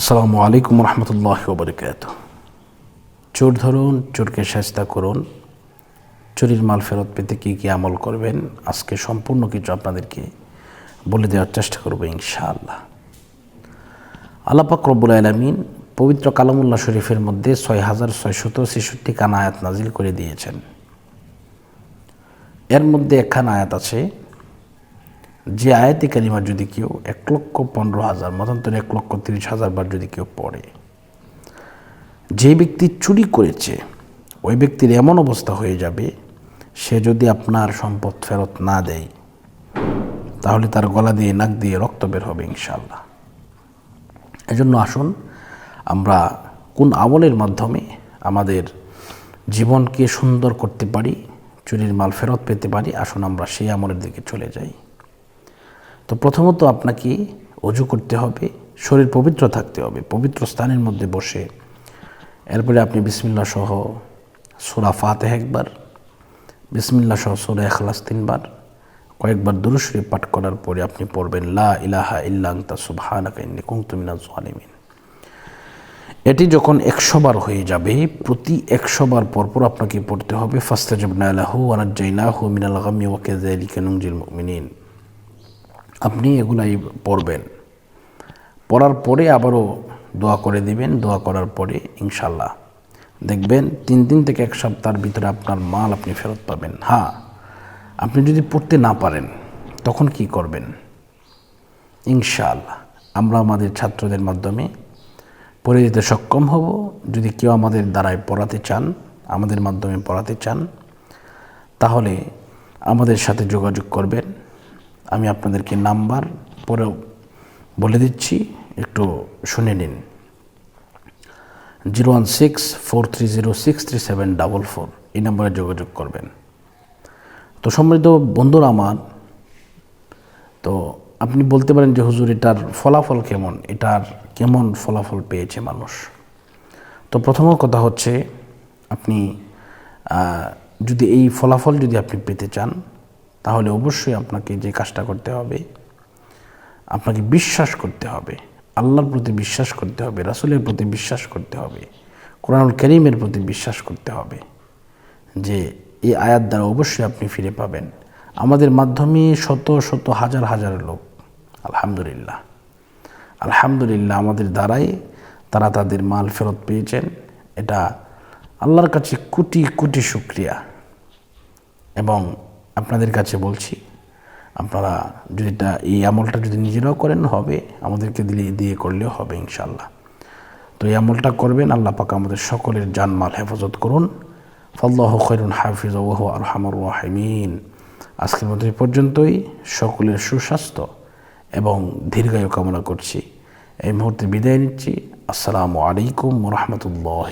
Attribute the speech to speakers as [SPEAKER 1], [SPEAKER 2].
[SPEAKER 1] আসসালামু আলাইকুম রহমতুল্লাহ বরকাত চোর ধরুন, চোরকে চেষ্টা করুন। চুরির মাল ফেরত পেতে কী কী আমল করবেন? আজকে সম্পূর্ণ কিছু আপনাদেরকে বলে দেওয়ার চেষ্টা করব ইনশাআল্লাহ। আল্লাপাক রব্বুল আলমিন পবিত্র কালামুল্লাহ শরীফের মধ্যে ছয় হাজার ছয়শত ছেষট্টি কান আয়াত নাজিল করে দিয়েছেন। এর মধ্যে একখান আয়াত আছে যে আয়াতি কালিমা যদি কেউ এক লক্ষ পনেরো হাজার, মতান্তরে এক লক্ষ তিরিশ হাজার বার যদি কেউ পড়ে, যে ব্যক্তি চুরি করেছে, ওই ব্যক্তির এমন অবস্থা হয়ে যাবে, সে যদি আপনার সম্পদ ফেরত না দেয়, তাহলে তার গলা দিয়ে, নাক দিয়ে রক্ত বের হবে ইনশাল্লাহ এজন্য আসুন আমরা কোন আমলের মাধ্যমে আমাদের জীবনকে সুন্দর করতে পারি, চুরির মাল ফেরত পেতে পারি, আসুন আমরা সেই আমলের দিকে চলে যাই। তো প্রথমত আপনাকে অজু করতে হবে, শরীর পবিত্র থাকতে হবে, পবিত্র স্থানের মধ্যে বসে। এরপরে আপনি বিসমিল্লা সহ সুরা ফাতে একবার বিসমিল্লা সহ সুরা এখলাস তিনবার, কয়েকবার দুরুশরী পাঠ করার পরে আপনি পড়বেন, লা ইলাহা ইল্লাংতা সুবহানাকা ইন্নী কুনতু মিনাজ জালিমিন। এটি যখন একশো বার হয়ে যাবে, প্রতি একশো বার পরপর আপনাকে পড়তে হবে, ফাস্তাজাবনা লাহু ওয়ানাজ্জাইনাহু মিনাল গাম্মি ওয়া কাযালিকা নুনজিল মুমিনিন। আপনি এগুলাই পড়বেন। পড়ার পরে আবারও দোয়া করে দিবেন, দোয়া করার পরে ইনশাল্লাহ দেখবেন তিন দিন থেকে এক সপ্তাহের ভিতরে আপনার মাল আপনি ফেরত পাবেন। হ্যাঁ আপনি যদি পড়তে না পারেন, তখন কি করবেন? ইনশাআল্লাহ। আমরা আমাদের ছাত্রদের মাধ্যমে পড়ে দিতে সক্ষম হব। যদি কেউ আমাদের দ্বারায় পড়াতে চান, আমাদের মাধ্যমে পড়াতে চান, তাহলে আমাদের সাথে যোগাযোগ করবেন। আমি আপনাদেরকে নাম্বার পরেও বলে দিচ্ছি, একটু শুনে নিন। Zero one six four three zero six three seven double four, এই নম্বরে যোগাযোগ করবেন। তো সম্মানিত বন্ধুরা আমার, তো আপনি বলতে পারেন যে, হুজুর, এটার ফলাফল কেমন? এটার কেমন ফলাফল পেয়েছে মানুষ? তো প্রথম কথা হচ্ছে, আপনি যদি এই ফলাফল যদি আপনি পেতে চান তাহলে অবশ্যই আপনাকে যে কাজটা করতে হবে, আপনাকে বিশ্বাস করতে হবে, আল্লাহর প্রতি বিশ্বাস করতে হবে, রাসুলের প্রতি বিশ্বাস করতে হবে, কোরআনুল করিমের প্রতি বিশ্বাস করতে হবে যে এই আয়াত দ্বারা অবশ্যই আপনি ফিরে পাবেন। আমাদের মাধ্যমে শত শত হাজার হাজার লোক, আলহামদুলিল্লাহ। আলহামদুলিল্লাহ আমাদের দ্বারাই তারা তাদের মাল ফেরত পেয়েছেন। এটা আল্লাহর কাছে কোটি কোটি শুক্রিয়া। এবং আপনাদের কাছে বলছি, আপনারা যদি এটা এই আমলটা যদি নিজেরাও করেন, হবে। আমাদেরকে দিলে, দিয়ে করলেও হবে ইনশাল্লাহ তো এই আমলটা করবেন, আল্লাহ পাক আমাদের সকলের জানমাল হেফাজত করুন। ফল্লাহ খৈরুন হাফিজ ওহ আরহামর রাহিমিন। আজকের এই পর্যন্তই। সকলের সুস্বাস্থ্য এবং দীর্ঘায়ু কামনা করছি। এই মুহূর্তে বিদায় নিচ্ছি। আসসালামু আলাইকুম রহমতুল্লাহ।